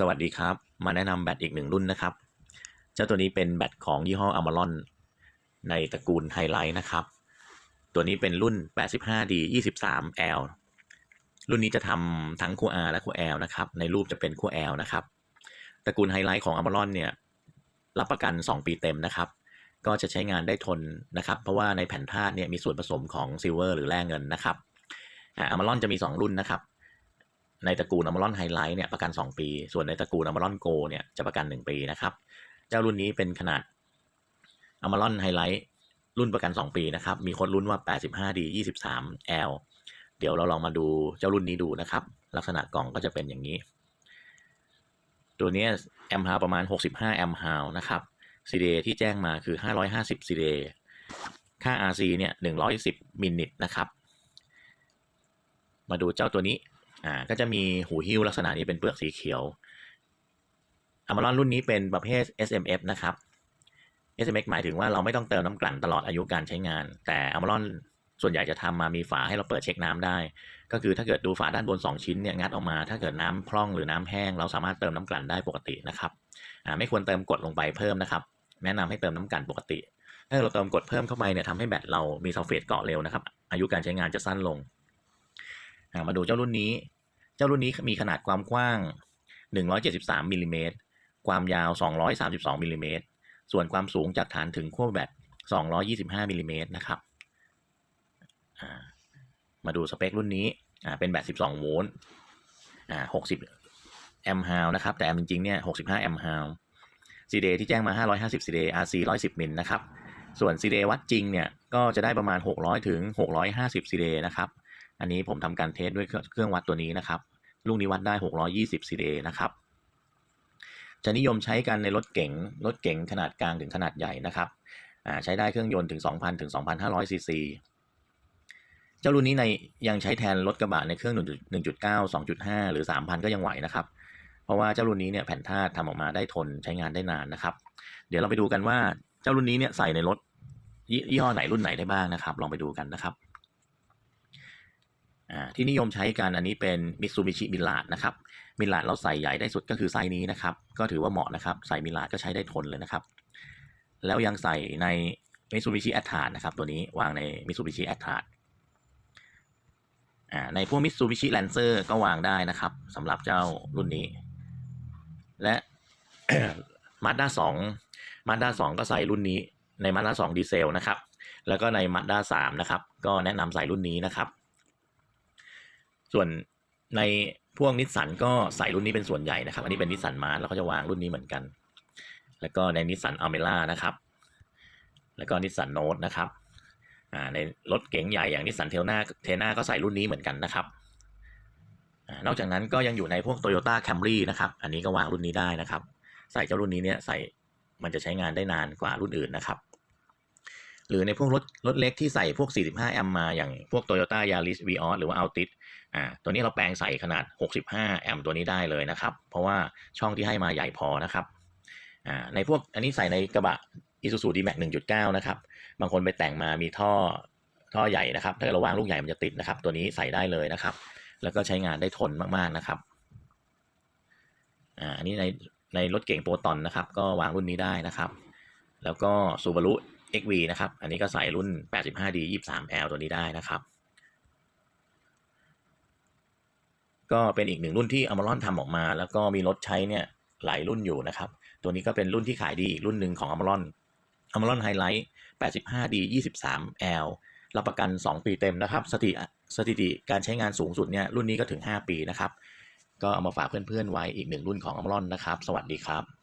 สวัสดีครับ มาแนะนำแบตอีกหนึ่งรุ่นนะครับ เจ้าตัวนี้เป็นแบตของยี่ห้อ a m a r o n ในตระกูลไฮไลท์นะครับ ตัวนี้เป็นรุ่น 85D 23L รุ่นนี้จะทำทั้งคู่ R และคู่ L นะครับ ในรูปจะเป็นคู่ L นะครับ ตระกูลไฮไลท์ของ a m a r o n เนี่ย รับประกัน 2 ปีเต็มนะครับ ก็จะใช้งานได้ทนนะครับ เพราะว่าในแผ่นธาตุเนี่ยมีส่วนผสมของซิลเวอร์หรือแร่เงินนะครับอ่า a m a r o n จะมี 2 รุ่นนะครับ ในตระกูล a m a r o n Highlight เนี่ยประกัน 2 ปี ส่วนในตระกูล a m a r o n Go เนี่ยจะประกัน 1 ปีนะครับ เจ้ารุ่นนี้เป็นขนาด a m a r o n Highlight รุ่นประกัน 2 ปีนะครับ มีคนรุ่นว่า 85D 23L เดี๋ยวเราลองมาดูเจ้ารุ่นนี้ดูนะครับ ลักษณะกล่องก็จะเป็นอย่างนี้ ตัวนี้แอมฮาประมาณ 65แอมป์ฮาวนะครับ CDA ที่แจ้งมาคือ 550 CDA ค่า RC เนี่ย110มิลลิตนะครับ มาดูเจ้าตัวนี้ อ่าก็จะมีหูหิ้วลักษณะนี้เป็นเปลือกสีเขียวอมารอนรุ่นนี้เป็นประเภท SMF นะครับ SMF หมายถึงว่าเราไม่ต้องเติมน้ำกลั่นตลอดอายุการใช้งาน แต่อมารอนส่วนใหญ่จะทำมามีฝาให้เราเปิดเช็คน้ำได้ ก็คือถ้าเกิดดูฝาด้านบน 2 ชิ้นเนี่ยงัดออกมา ถ้าเกิดน้ำพร่องหรือน้ำแห้ง เราสามารถเติมน้ำกลั่นได้ปกตินะครับอ่าไม่ควรเติมกดลงไปเพิ่มนะครับ แนะนำให้เติมน้ำกลั่นปกติ ถ้าเราเติมกดเพิ่มเข้าไปเนี่ยทำให้แบตเรามีซัลเฟตเกาะเร็วนะครับ อายุการใช้งานจะสั้นลง มาดูเจ้ารุ่นนี้ เจ้ารุ่นนี้มีขนาดความกว้าง 173มิลลิเมตรความยาว 232มิลลิเมตรส่วนความสูงจากฐานถึงขั้วแบต225มิลลิเมตรนะครับมาดูสเปครุ่นนี้เป็นแบต12โวลต์60แอมป์ฮาวนะครับ แต่แอมป์จริงๆเนี่ย65แอมป์ฮาว CDA ที่แจ้งมา 550 CDA RC 110มิลนะครับ ส่วน CDA วัดจริงเนี่ย ก็จะได้ประมาณ 600 ถึง 650 CDA นะครับ อันนี้ผมทำการเทสด้วยเครื่องวัดตัวนี้นะครับ ลูกนี้วัดได้ 620 CDA นะครับ จะนิยมใช้กันในรถเก๋ง รถเก๋งขนาดกลางถึงขนาดใหญ่นะครับอ่าใช้ได้เครื่องยนต์ถึง 2,000 ถึง 2,500 ซีซี เจ้ารุ่นนี้ในยังใช้แทนรถกระบะในเครื่อง 1.9 2.5 หรือ 3,000 ก็ยังไหวนะครับ เพราะว่าเจ้ารุ่นนี้เนี่ยแผ่นธาตุทำออกมาได้ทนใช้งานได้นานนะครับ เดี๋ยวเราไปดูกันว่าเจ้ารุ่นนี้เนี่ยใส่ในรถยี่ห้อไหนรุ่นไหนได้บ้างนะครับ ลองไปดูกันนะครับ ที่นิยมใช้กันอันนี้เป็นมิตซูบิชิมิลาดนะครับมิลาดเราใส่ใหญ่ได้สุดก็คือไซส์นี้นะครับ ก็ถือว่าเหมาะนะครับ ใส่มิลาดก็ใช้ได้ทนเลยนะครับ แล้วยังใส่ในมิตซูบิชิแอตทาร์นะครับ ตัวนี้วางในมิตซูบิชิแอตทาร์อ่าในพวกมิตซูบิชิแลนเซอร์ก็วางได้นะครับสำหรับเจ้ารุ่นนี้ และมาด้าสองมาด้าสองก็ใส่รุ่นนี้ในมาด้าสองดีเซลนะครับ แล้วก็ในมาด้าสามนะครับ ก็แนะนำใส่รุ่นนี้นะครับ ส่วนในพวกนิสสันก็ใส่รุ่นนี้เป็นส่วนใหญ่นะครับ อันนี้เป็นนิสสันมาร์แล้วก็จะวางรุ่นนี้เหมือนกัน แล้วก็ในนิสสันอเมร่านะครับ แล้วก็นิสสันโนตนะครับอ่าในรถเก๋งใหญ่อย่างนิสสันเทลนาเทน่าก็ใส่รุ่นนี้เหมือนกันนะครับนอกจากนั้นก็ยังอยู่ในพวก Toyota Camry นะครับ อันนี้ก็วางรุ่นนี้ได้นะครับ ใส่เจ้ารุ่นนี้เนี่ยใส่มันจะใช้งานได้นานกว่ารุ่นอื่นนะครับ หรือในพวกรถรถเล็กที่ใส่พวก 45 แอมป์มาอย่างพวก Toyota Yaris Vios หรือว่า Altis อ่าตัวนี้เราแปลงใส่ขนาด 65 แอมป์ตัวนี้ได้เลยนะครับ เพราะว่าช่องที่ให้มาใหญ่พอนะครับอ่าในพวกอันนี้ใส่ในกระบะ Isuzu D-Max 1.9 นะครับ บางคนไปแต่งมามีท่อท่อใหญ่นะครับ ถ้าเราวางลูกใหญ่มันจะติดนะครับ ตัวนี้ใส่ได้เลยนะครับ แล้วก็ใช้งานได้ทนมากๆนะครับอ่าอันนี้ในในรถเก่งโปรตอนนะครับ ก็วางรุ่นนี้ได้นะครับ แล้วก็ Subaru XV นะครับ อันนี้ก็ใส่รุ่น 85D 23L ตัวนี้ได้นะครับ ก็เป็นอีกหนึ่งรุ่นที่ Amaron ทำออกมา แล้วก็มีรถใช้เนี่ยหลายรุ่นอยู่นะครับ ตัวนี้ก็เป็นรุ่นที่ขายดีอีกรุ่นหนึ่งของ Amaron Amaron Highlight 85D 23L รับประกัน 2 ปีเต็มนะครับ สถิติสถิติการใช้งานสูงสุดเนี่ยรุ่นนี้ก็ถึง 5 ปีนะครับ ก็เอามาฝากเพื่อนๆไว้อีกหนึ่งรุ่นของ Amaron นะครับ สวัสดีครับ